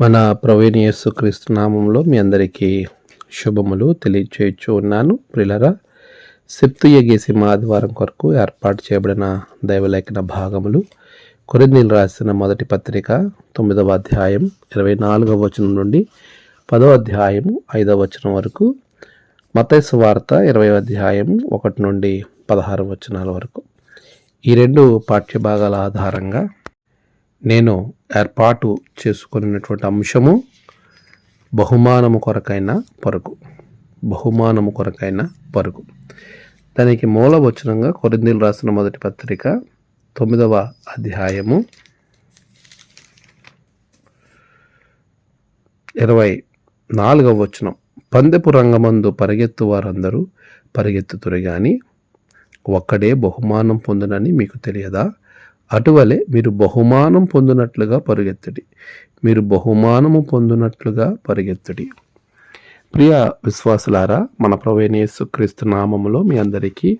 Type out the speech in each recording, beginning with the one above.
మన ప్రవీణ యేసుక్రీస్తు నామంలో మీ అందరికీ శుభములు తెలియచేయచ్చు ఉన్నాను. ప్రిలరా సెప్తుయ గేసిమ ఆదివారం కొరకు ఏర్పాటు చేయబడిన దైవలేఖన భాగములు కొరిందీలు రాసిన మొదటి పత్రిక తొమ్మిదవ అధ్యాయం ఇరవై నాలుగవ వచనం నుండి పదవ అధ్యాయం ఐదవ వచనం వరకు మతైసు వార్త ఇరవై అధ్యాయం ఒకటి నుండి పదహారు వచనాల వరకు. ఈ రెండు పాఠ్యభాగాల ఆధారంగా నేను ఏర్పాటు చేసుకున్నటువంటి అంశము బహుమానము కొరకైన పరుగు. బహుమానము కొరకైన పరుగు. దానికి మూల వచనంగా కొరిందీలు రాసిన మొదటి పత్రిక తొమ్మిదవ అధ్యాయము ఇరవై నాలుగవ వచనం. పందెపు రంగమందు పరిగెత్తు వారందరూ పరిగెత్తుతురు కానీ ఒక్కడే బహుమానం పొందునని మీకు తెలియదా? అటువలే మీరు బహుమానం పొందినట్లుగా పరిగెత్తడి. మీరు బహుమానము పొందినట్లుగా పరిగెత్తడి. ప్రియ విశ్వాసులారా మన ప్రవేణేశు క్రీస్తు నామములో మీ అందరికీ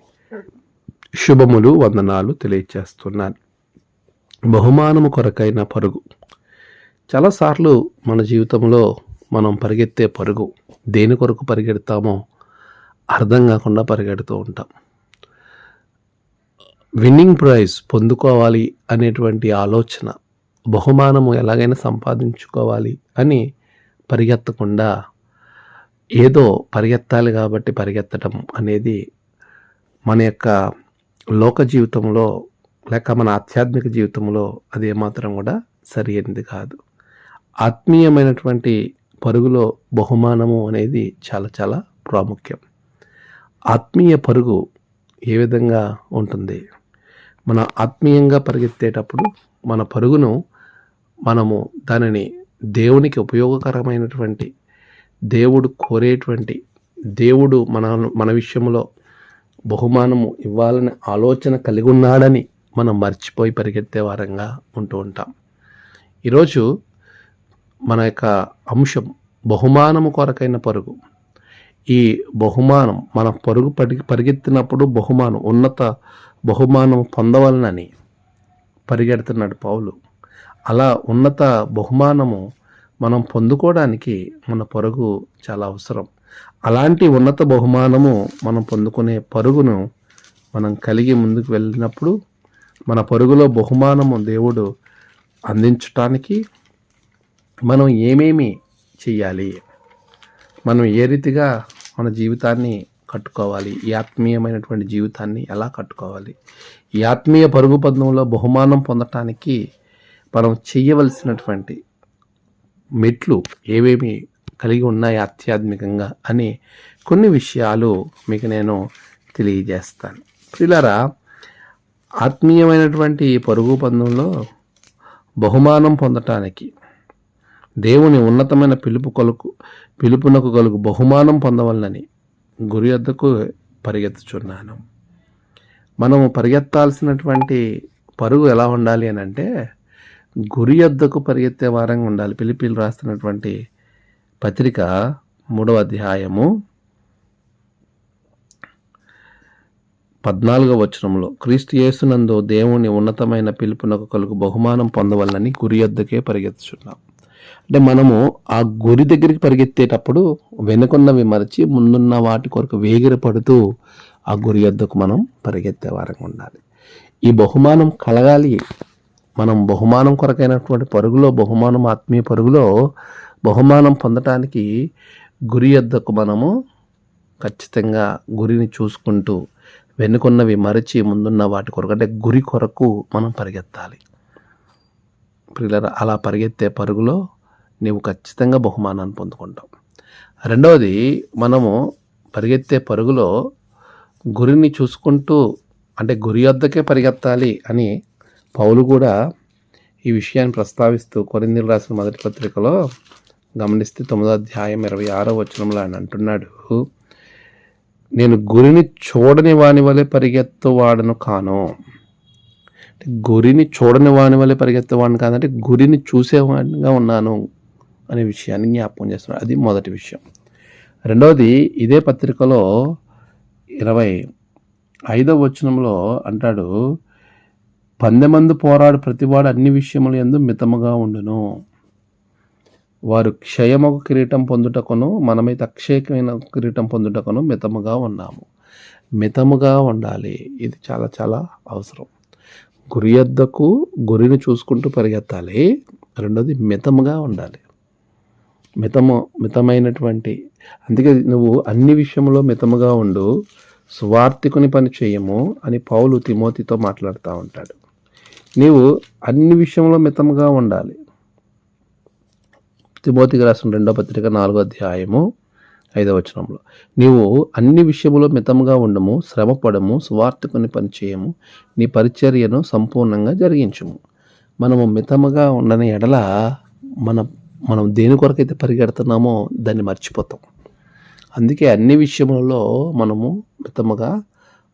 శుభములు వందనాలు తెలియచేస్తున్నాను. బహుమానము కొరకైన పరుగు. చాలాసార్లు మన జీవితంలో మనం పరిగెత్తే పరుగు దేని కొరకు పరిగెడతామో అర్థం కాకుండా పరిగెడుతూ ఉంటాం. విన్నింగ్ ప్రైజ్ పొందుకోవాలి అనేటువంటి ఆలోచన బహుమానము ఎలాగైనా సంపాదించుకోవాలి అని పరిగెత్తకుండా ఏదో పరిగెత్తాలి కాబట్టి పరిగెత్తడం అనేది మన యొక్క లోక జీవితంలో లేక మన ఆధ్యాత్మిక జీవితంలో అది ఏమాత్రం కూడా సరి అయినది కాదు. ఆత్మీయమైనటువంటి పరుగులో బహుమానము అనేది చాలా చాలా ప్రాముఖ్యం. ఆత్మీయ పరుగు ఏ విధంగా ఉంటుంది? మన ఆత్మీయంగా పరిగెత్తేటప్పుడు మన పరుగును మనము దానిని దేవునికి ఉపయోగకరమైనటువంటి దేవుడు కోరేటువంటి దేవుడు మన మన విషయంలో బహుమానము ఇవ్వాలని ఆలోచన కలిగి ఉన్నాడని మనం మర్చిపోయి పరిగెత్తే వారంగా ఉంటూ ఉంటాం. ఈరోజు మన యొక్క అంశం బహుమానము కొరకైన పరుగు. ఈ బహుమానం మన పరుగు పడి పరిగెత్తినప్పుడు బహుమానం ఉన్నత బహుమానం పొందవలనని పరిగెడుతున్నాడు పౌలు. అలా ఉన్నత బహుమానము మనం పొందుకోవడానికి మన పరుగు చాలా అవసరం. అలాంటి ఉన్నత బహుమానము మనం పొందుకునే పరుగును మనం కలిగి ముందుకు వెళ్ళినప్పుడు మన పరుగులో బహుమానము దేవుడు అందించటానికి మనం ఏమేమి చేయాలి? మనం ఏ రీతిగా మన జీవితాన్ని కట్టుకోవాలి. ఈ ఆత్మీయమైనటువంటి జీవితాన్ని ఎలా కట్టుకోవాలి? ఈ ఆత్మీయ పరుగు పద్మంలో బహుమానం పొందటానికి మనం చేయవలసినటువంటి మెట్లు ఏవేమి కలిగి ఉన్నాయి ఆధ్యాత్మికంగా అని కొన్ని విషయాలు మీకు నేను తెలియజేస్తాను. పిల్లరా ఆత్మీయమైనటువంటి ఈ పరుగు పందంలో బహుమానం పొందటానికి దేవుని ఉన్నతమైన పిలుపు కొలుకు పిలుపునకు కలుగు బహుమానం పొందవలనని గురి వద్దకు పరిగెత్తుచున్నాను. మనము పరిగెత్తాల్సినటువంటి పరుగు ఎలా ఉండాలి అని అంటే గురి యొద్దకు పరిగెత్తే వారంగా ఉండాలి. పిలిపిలు రాస్తున్నటువంటి పత్రిక మూడవ అధ్యాయము పద్నాలుగవ వచనంలో క్రీస్తు యేసునందు దేవుని ఉన్నతమైన పిలుపునకు కలుగు బహుమానం పొందవలనని గురి యొద్దకే పరిగెత్తుచున్నాం. అంటే మనము ఆ గురి దగ్గరికి పరిగెత్తేటప్పుడు వెనుకున్నవి మరచి ముందున్న వాటి కొరకు వేగిరపడుతూ ఆ గురి వద్దకు మనం పరిగెత్తే వారంగా ఉండాలి. ఈ బహుమానం కలగాలి. మనం బహుమానం కొరకైనటువంటి పరుగులో బహుమానం ఆత్మీయ పరుగులో బహుమానం పొందటానికి గురి వద్దకు మనము ఖచ్చితంగా గురిని చూసుకుంటూ వెనుకున్నవి మరచి ముందున్న వాటి కొరకు అంటే గురి కొరకు మనం పరిగెత్తాలి. పిల్లల అలా పరిగెత్తే పరుగులో నీవు ఖచ్చితంగా బహుమానాన్ని పొందుకుంటావు. రెండవది మనము పరిగెత్తే పరుగులో గురిని చూసుకుంటూ అంటే గురి వద్దకే పరిగెత్తాలి అని పౌలు కూడా ఈ విషయాన్ని ప్రస్తావిస్తూ కొరిందీలు రాసిన మొదటి పత్రికలో గమనిస్తే తొమ్మిదో అధ్యాయం ఇరవై ఆరో వచనంలో ఆయన అంటున్నాడు నేను గురిని చూడని వాని వలె పరిగెత్తువాడను కాను. గురిని చూడని వాని వలె పరిగెత్తేవాడిని కాదంటే గురిని చూసేవాడిగా ఉన్నాను. అనే విషయాన్ని జ్ఞాపకం చేస్తున్నాడు అది మొదటి విషయం. రెండవది ఇదే పత్రికలో ఇరవై ఐదవ వచనంలో అంటాడు పందెమందు పోరాడు ప్రతివాడు అన్ని విషయములు ఎందు మితముగా ఉండును. వారు క్షయము కిరీటం పొందుటకును మనమైతే అక్షయకమైన కిరీటం పొందుటకును మితముగా ఉన్నాము. మితముగా ఉండాలి. ఇది చాలా చాలా అవసరం. గురియద్దకు గురిని చూసుకుంటూ పరిగెత్తాలి. రెండోది మితముగా ఉండాలి. మితము మితమైనటువంటి. అందుకే నువ్వు అన్ని విషయంలో మితముగా ఉండు స్వార్థికుని పని చేయము అని పౌలు తిమోతితో మాట్లాడుతూ ఉంటాడు. నీవు అన్ని విషయంలో మితముగా ఉండాలి. తిమోతికి రాసిన రెండో పత్రిక నాలుగో అధ్యాయము ఐదవ వచనంలో. నీవు అన్ని విషయములో మితముగా ఉండము శ్రమపడము స్వార్థకుని పని చేయము నీ పరిచర్యను సంపూర్ణంగా జరిగించము. మనము మితముగా ఉండని ఎడల మన మనం దేని కొరకైతే పరిగెడుతున్నామో దాన్ని మర్చిపోతాం. అందుకే అన్ని విషయములలో మనము మితముగా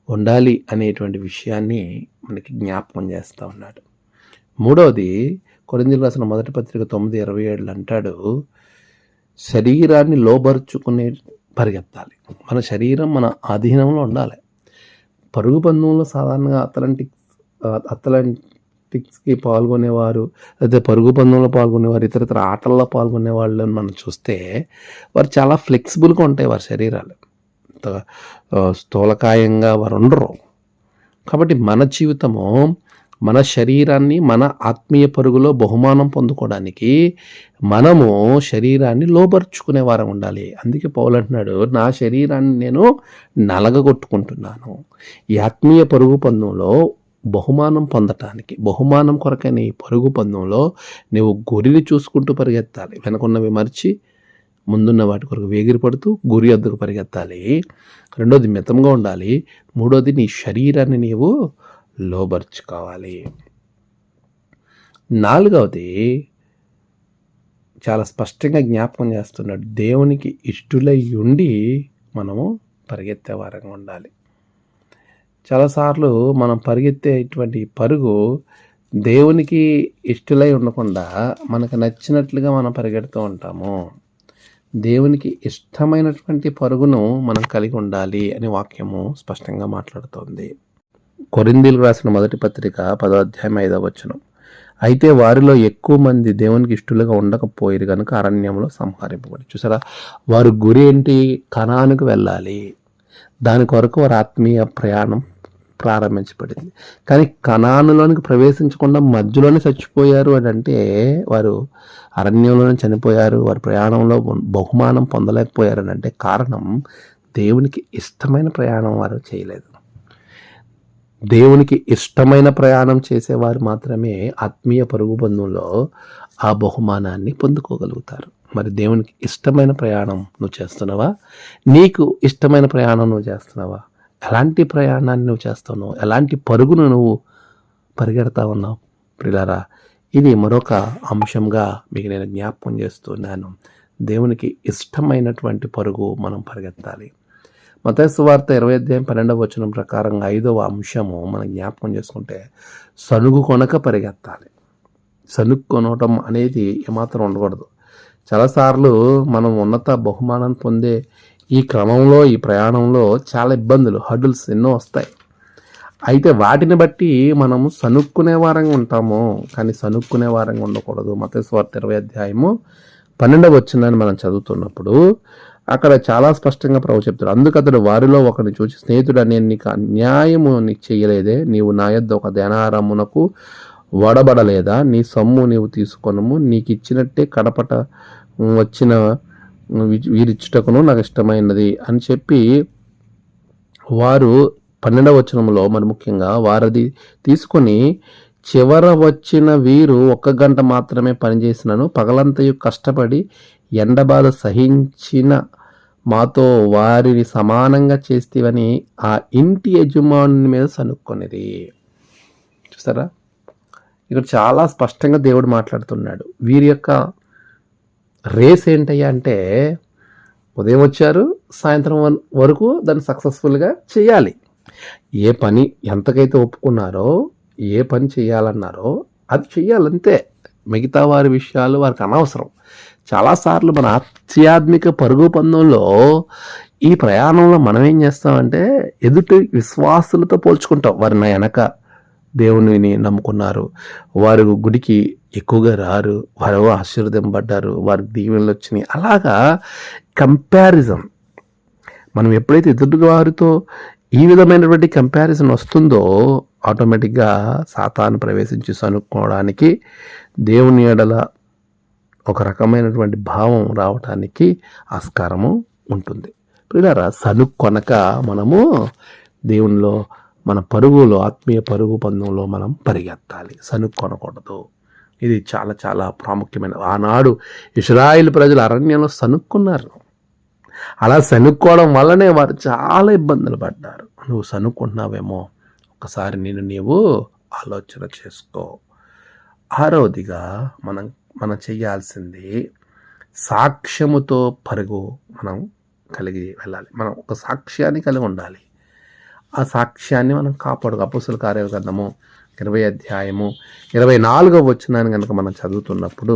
ఉండాలి అనేటువంటి విషయాన్ని మనకి జ్ఞాపకం చేస్తూ ఉన్నాడు. మూడవది కొరిందీలు రాసిన మొదటి పత్రిక తొమ్మిది ఇరవై ఏళ్ళు అంటాడు శరీరాన్ని లోబరుచుకునే పరిగెత్తాలి. మన శరీరం మన ఆధీనంలో ఉండాలి. పరుగు పందెంలో సాధారణంగా అథ్లెటిక్స్ అథ్లెటిక్స్కి పాల్గొనేవారు లేదా పరుగు పందంలో పాల్గొనేవారు ఇతర ఇతర ఆటల్లో పాల్గొనే వాళ్ళని మనం చూస్తే వారు చాలా ఫ్లెక్సిబుల్గా ఉంటాయి వారి శరీరాలు. స్థూలకాయంగా వారు ఉండరు. కాబట్టి మన జీవితము మన శరీరాన్ని మన ఆత్మీయ పరుగులో బహుమానం పొందుకోవడానికి మనము శరీరాన్ని లోపరుచుకునే వారం ఉండాలి. అందుకే పౌలు అంటున్నాడు నా శరీరాన్ని నేను నలగగొట్టుకుంటున్నాను. ఈ ఆత్మీయ పరుగు పందంలో బహుమానం పొందటానికి బహుమానం కొరకైన ఈ పరుగు పందెంలో నువ్వు గురిని చూసుకుంటూ పరిగెత్తాలి. వెనకున్నవి మర్చి ముందున్న వాటి కొరకు వేగిరి పడుతూ గురి వద్దకు పరిగెత్తాలి. రెండోది మితంగా ఉండాలి. మూడోది నీ శరీరాన్ని నీవు లోబర్చుకోవాలి. నాలుగవది చాలా స్పష్టంగా జ్ఞాపకం చేస్తున్నాడు. దేవునికి ఇష్టులై ఉండి మనము పరిగెత్తే వారంగా ఉండాలి. చాలాసార్లు మనం పరిగెత్తేటువంటి పరుగు దేవునికి ఇష్టలై ఉండకుండా మనకు నచ్చినట్లుగా మనం పరిగెడుతూ ఉంటాము. దేవునికి ఇష్టమైనటువంటి పరుగును మనం కలిగి ఉండాలి అని వాక్యము స్పష్టంగా మాట్లాడుతోంది. కొరిందీలు రాసిన మొదటి పత్రిక పదో అధ్యాయం ఐదవ వచనం. అయితే వారిలో ఎక్కువ మంది దేవునికి ఇష్టలుగా ఉండకపోయారు కనుక అరణ్యంలో సంహరింపబడి. చూసారా? వారి గురి ఏంటి? కణానికి వెళ్ళాలి. దాని కొరకు వారి ఆత్మీయ ప్రయాణం ప్రారంభించబడింది. కానీ కణానులోనికి ప్రవేశించకుండా మధ్యలోనే చచ్చిపోయారు అని అంటే వారు అరణ్యంలోనే చనిపోయారు వారి ప్రయాణంలో బహుమానం పొందలేకపోయారు అని అంటే కారణం దేవునికి ఇష్టమైన ప్రయాణం వారు చేయలేదు. దేవునికి ఇష్టమైన ప్రయాణం చేసేవారు మాత్రమే ఆత్మీయ పరుగు బంధంలో ఆ బహుమానాన్ని పొందుకోగలుగుతారు. మరి దేవునికి ఇష్టమైన ప్రయాణం నువ్వు చేస్తున్నావా? నీకు ఇష్టమైన ప్రయాణం నువ్వు చేస్తున్నావా? ఎలాంటి ప్రయాణాన్ని నువ్వు చేస్తావు ఎలాంటి పరుగును నువ్వు పరిగెడతా ఉన్నావు? ప్రిలారా ఇది మరొక అంశంగా మీకు నేను జ్ఞాపకం చేస్తున్నాను. దేవునికి ఇష్టమైనటువంటి పరుగు మనం పరిగెత్తాలి. మతస్సు వార్త ఇరవై అధ్యాయం పన్నెండవ వచనం ప్రకారంగా ఐదవ అంశము మనం జ్ఞాపకం చేసుకుంటే సనుగు కొనక పరిగెత్తాలి. సనుగు కొనటం అనేది ఏమాత్రం ఉండకూడదు. చాలాసార్లు మనం ఉన్నత బహుమానం పొందే ఈ క్రమంలో ఈ ప్రయాణంలో చాలా ఇబ్బందులు హడుల్స్ ఎన్నో వస్తాయి. అయితే వాటిని బట్టి మనము సనుక్కునే వారంగా ఉంటాము. కానీ సనుక్కునే వారంగా ఉండకూడదు. మతేశ్వార్త ఇరవై అధ్యాయము పన్నెండవ వచ్చిందని మనం చదువుతున్నప్పుడు అక్కడ చాలా స్పష్టంగా ప్రభు చెప్తాడు. అందుకు అతడు వారిలో ఒకరిని చూసి స్నేహితుడు నేను నీకు అన్యాయము నీకు చేయలేదే. నీవు నా యొద్ద ఒక ధ్యానారమునకు వడబడలేదా? నీ సొమ్ము నీవు తీసుకొనము. నీకు ఇచ్చినట్టే కడపట వచ్చిన వీరిచ్చుటకును నాకు ఇష్టమైనది అని చెప్పి వారు పన్నెండవ వచనంలో మరి ముఖ్యంగా వారది తీసుకొని చివర వచ్చిన వీరు ఒక్క గంట మాత్రమే పనిచేసినను పగలంతయు కష్టపడి ఎండబాధ సహించిన మాతో వారిని సమానంగా చేస్తేవని ఆ ఇంటి యజమాని మీద సనుక్కొనిది చూస్తారా? ఇక్కడ చాలా స్పష్టంగా దేవుడు మాట్లాడుతున్నాడు. వీరి యొక్క రేస్ ఏంటయ్యా అంటే ఉదయం వచ్చారు సాయంత్రం వరకు దాన్ని సక్సెస్ఫుల్గా చేయాలి. ఏ పని ఎంతకైతే ఒప్పుకున్నారో ఏ పని చేయాలన్నారో అది చెయ్యాలంతే. మిగతా వారి విషయాలు వారికి అనవసరం. చాలాసార్లు మన ఆధ్యాత్మిక పరుగు పందంలో ఈ ప్రయాణంలో మనం ఏం చేస్తామంటే ఎదుటి విశ్వాసులతో పోల్చుకుంటాం. వారి నా వెనక దేవునిని నమ్ముకున్నారు. వారు గుడికి ఎక్కువగా రారు. వారు ఆశీర్వదింపడ్డారు వారికి దీవెనలు వచ్చినాయి. అలాగా కంపారిజన్ మనం ఎప్పుడైతే ఎదుటి వారితో ఈ విధమైనటువంటి కంపారిజన్ వస్తుందో ఆటోమేటిక్గా సాతాను ప్రవేశించి అనుకోవడానికి దేవుని ఎడల ఒక రకమైనటువంటి భావం రావటానికి ఆస్కారము ఉంటుంది. ప్రియులారా సనుక్కొనక మనము దేవునిలో మన పరుగులో ఆత్మీయ పరుగు పందంలో మనం పరిగెత్తాలి. సనుక్కొనకూడదు. ఇది చాలా చాలా ప్రాముఖ్యమైన ఆనాడు ఇస్రాయిల్ ప్రజలు అరణ్యంలో సనుక్కున్నారు. అలా సనుక్కోవడం వల్లనే వారు చాలా ఇబ్బందులు పడ్డారు. నువ్వు సనుక్కుంటున్నావేమో? ఒకసారి నేను నీవు ఆలోచన చేసుకో. ఆరవదిగా మనం మనం చేయాల్సింది సాక్ష్యముతో పరుగు మనం కలిగి వెళ్ళాలి. మనం ఒక సాక్ష్యాన్ని కలిగి ఉండాలి. ఆ సాక్ష్యాన్ని మనం కాపాడు. అపుసల కార్యగ్రంథము ఇరవై అధ్యాయము ఇరవై నాలుగో వచ్చినాన్ని కనుక మనం చదువుతున్నప్పుడు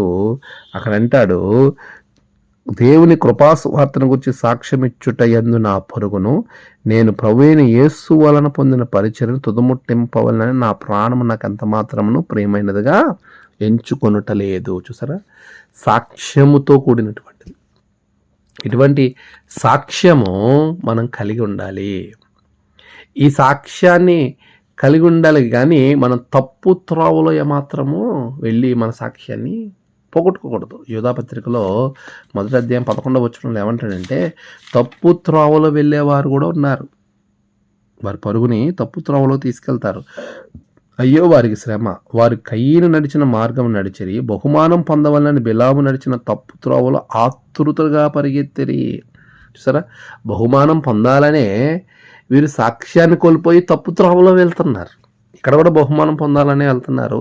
అక్కడ అంటాడు దేవుని కృపాసువార్తను గురించి సాక్ష్యమిచ్చుట ఎందు నా పరుగును నేను ప్రవేణ యేసు వలన పొందిన పరిచయను తుదముట్టింపవలనని నా ప్రాణము నాకు ఎంత మాత్రమును ప్రియమైనదిగా ఎంచుకొనుట లేదు. చూసారా? సాక్ష్యముతో కూడినటువంటిది. ఇటువంటి సాక్ష్యము మనం కలిగి ఉండాలి. ఈ సాక్ష్యాన్ని కలిగి ఉండాలి కానీ మనం తప్పు త్రోవలో ఏమాత్రము వెళ్ళి మన సాక్ష్యాన్ని పోగొట్టుకోకూడదు. యోధాపత్రికలో మొదటి అధ్యాయం పదకొండవ వచ్చిన ఏమంటాడంటే తప్పు త్రోవలో వెళ్ళేవారు కూడా ఉన్నారు. వారి పరుగుని తప్పు త్రోవలో తీసుకెళ్తారు. అయ్యో వారికి శ్రమ. వారి కయ్యను నడిచిన మార్గం నడిచిరి. బహుమానం పొందవలని బిలాము నడిచిన తప్పు త్రోవలో ఆతృతగా పరిగెత్తిరి. చూసారా? బహుమానం పొందాలనే వీరు సాక్ష్యాన్ని కోల్పోయి తప్పు త్రోవలో వెళ్తున్నారు. ఇక్కడ కూడా బహుమానం పొందాలనే వెళ్తున్నారు.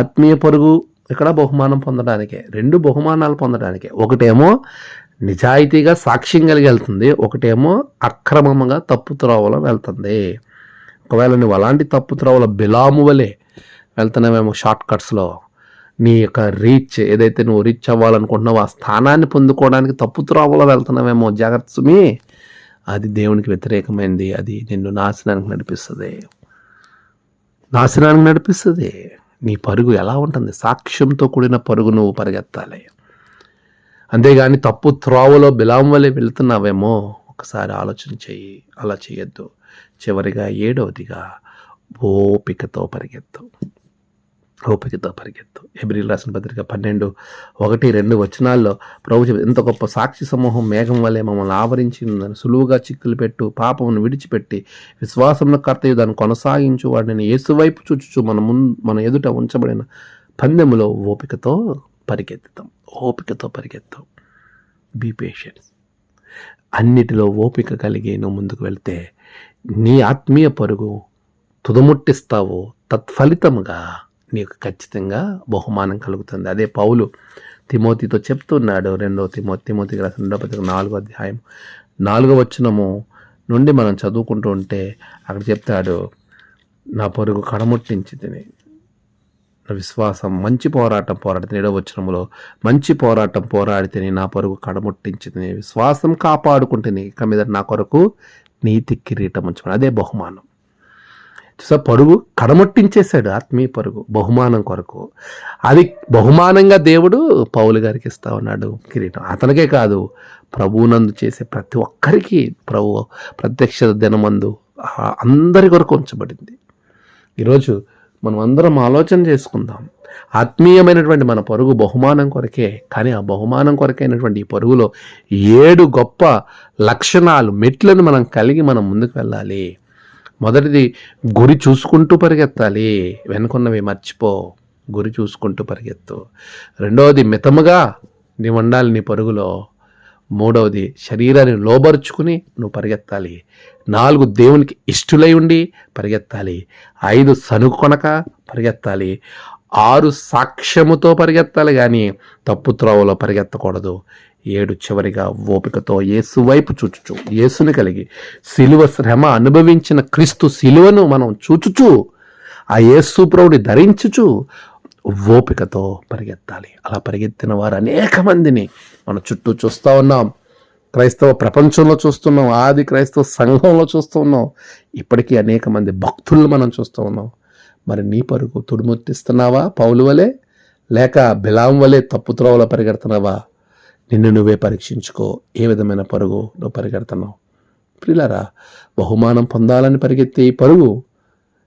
ఆత్మీయ పరుగు ఇక్కడ బహుమానం పొందడానికే రెండు బహుమానాలు పొందడానికే. ఒకటేమో నిజాయితీగా సాక్ష్యం కలిగి వెళ్తుంది ఒకటేమో అక్రమంగా తప్పు త్రోవలో వెళ్తుంది. ఒకవేళ నువ్వు అలాంటి తప్పు త్రోవల బిలాము వలె వెళ్తున్నావేమో షార్ట్ కట్స్లో నీ యొక్క రీచ్ ఏదైతే నువ్వు రీచ్ అవ్వాలనుకుంటున్నావో ఆ స్థానాన్ని పొందుకోవడానికి తప్పు త్రోవలో వెళ్తున్నావేమో జాగ్రత్త సుమి. అది దేవునికి వ్యతిరేకమైనది అది నిన్ను నాశనానికి నడిపిస్తుంది. నాశనానికి నడిపిస్తుంది. నీ పరుగు ఎలా ఉంటుంది? సాక్ష్యంతో కూడిన పరుగు నువ్వు పరిగెత్తాలి. అంతేగాని తప్పు త్రోవలో బిలాం వలె వెళ్తున్నావేమో? ఒకసారి ఆలోచన చెయ్యి. అలా చేయొద్దు చివరిగా ఏడవదిగా ఓపికతో పరిగెత్తు. ఓపికతో పరిగెత్తు. ఎబ్రిల్ రాసిన పత్రిక పన్నెండు ఒకటి రెండు వచనాల్లో ప్రభు చెప్పి ఎంత గొప్ప సాక్షి సమూహం మేఘం వల్లే మమ్మల్ని ఆవరించిందని సులువుగా చిక్కులు పెట్టు పాపమును విడిచిపెట్టి విశ్వాసంలో కర్తయ్య దాన్ని కొనసాగించు వాడిని ఏసువైపు చూచుచు మన ముందు మన ఎదుట ఉంచబడిన పందెములో ఓపికతో పరిగెత్తుతాం. ఓపికతో పరిగెత్తాం. బీ పేషెంట్స్ అన్నిటిలో ఓపిక కలిగి నువ్వు ముందుకు వెళ్తే నీ ఆత్మీయ పరుగు తుదముట్టిస్తావు తత్ఫలితముగా నీకు ఖచ్చితంగా బహుమానం కలుగుతుంది. అదే పౌలు తిమోతితో చెప్తున్నాడు రెండో తిమో తిమోతికి రాసిన రెండో పత్రిక నాలుగో అధ్యాయం నాలుగో వచనము నుండి మనం చదువుకుంటూ ఉంటే అక్కడ చెప్తాడు నా పొరుగు కడముట్టించింది నా విశ్వాసం మంచి పోరాటం పోరాడితే ఏడో వచనములో మంచి పోరాటం పోరాడితే నా పొరుగు కడముట్టించింది విశ్వాసం కాపాడుకుంటుంది ఇక మీద నా కొరకు నీతి కిరీటం ఉంచుకుని అదే బహుమానం. సో పరుగు కడమొట్టించేశాడు ఆత్మీయ పరుగు బహుమానం కొరకు. అది బహుమానంగా దేవుడు పౌలు గారికి ఇస్తా ఉన్నాడు కిరీటం. అతనికే కాదు ప్రభువునందు చేసే ప్రతి ఒక్కరికి ప్రభు ప్రత్యక్ష దినమందు అందరి కొరకు ఉంచబడింది. ఈరోజు మనం అందరం ఆలోచన చేసుకుందాం. ఆత్మీయమైనటువంటి మన పరుగు బహుమానం కొరకే కానీ ఆ బహుమానం కొరకైనటువంటి ఈ పరుగులో ఏడు గొప్ప లక్షణాలు మెట్లను మనం కలిగి మనం ముందుకు వెళ్ళాలి. మొదటిది గురి చూసుకుంటూ పరిగెత్తాలి వెనుకున్నవి మర్చిపో గురి చూసుకుంటూ పరిగెత్తు. రెండవది మితముగా నీ ఉండాలి నీ పరుగులో. మూడవది శరీరాన్ని లోబరుచుకుని నువ్వు పరిగెత్తాలి. నాలుగు దేవునికి ఇష్టలై ఉండి పరిగెత్తాలి. ఐదు సనుకొనక పరిగెత్తాలి. ఆరు సాక్ష్యముతో పరిగెత్తాలి కానీ తప్పు త్రోవలో పరిగెత్తకూడదు. ఏడు చివరిగా ఓపికతో యేసు వైపు చూచుచు. యేసుని కలిగి సిలువ శ్రమ అనుభవించిన క్రీస్తు సిలువను మనం చూచుచు ఆ యేసు ప్రభుని ధరించుచు ఓపికతో పరిగెత్తాలి. అలా పరిగెత్తిన వారు అనేక మందిని మన చుట్టూ చూస్తూ ఉన్నాం. క్రైస్తవ ప్రపంచంలో చూస్తున్నాం ఆది క్రైస్తవ సంఘంలో చూస్తూ ఉన్నాం. ఇప్పటికీ అనేక మంది భక్తులను మనం చూస్తూ ఉన్నాం. మరి నీ పరుగు తుడుముట్టిస్తున్నావా పౌలు వలె? లేక బిలాం వలె తప్పుత్రోవలో పరిగెడుతున్నావా? నిన్ను నువ్వే పరీక్షించుకో. ఏ విధమైన పరుగు నువ్వు పరిగెడుతున్నావు? పిల్లరా బహుమానం పొందాలని పరిగెత్తే ఈ పరుగు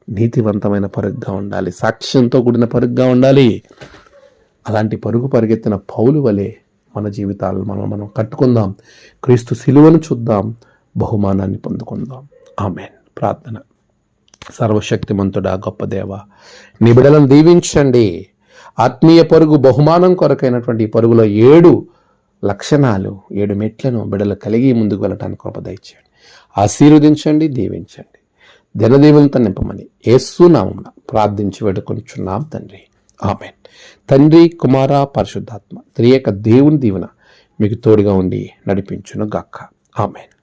నీతివంతమైన పరుగుగా ఉండాలి. సాక్ష్యంతో కూడిన పరుగుగా ఉండాలి. అలాంటి పరుగు పరిగెత్తిన పౌలు వలె మన జీవితాలను మనం మనం కట్టుకుందాం. క్రీస్తు శిలువను చూద్దాం. బహుమానాన్ని పొందుకుందాం. ఆమెన్. ప్రార్థన. సర్వశక్తిమంతుడా గొప్ప దేవ నిబిడలను దీవించండి. ఆత్మీయ పరుగు బహుమానం కొరకైనటువంటి పరుగులో ఏడు లక్షణాలు ఏడు మెట్లను బిడలు కలిగి ముందుకు వెళ్ళటానికి కృప ఆశీర్వదించండి దీవించండి. దినదీవులతో నింపమని ఏసునామం ప్రార్థించి వేడుకొంచున్నాం తండ్రి. ఆమెన్. తండ్రి కుమార పరిశుద్ధాత్మ త్రియక దేవుని దీవెన మీకు తోడుగా ఉండి నడిపించును గాక్క ఆమెన్.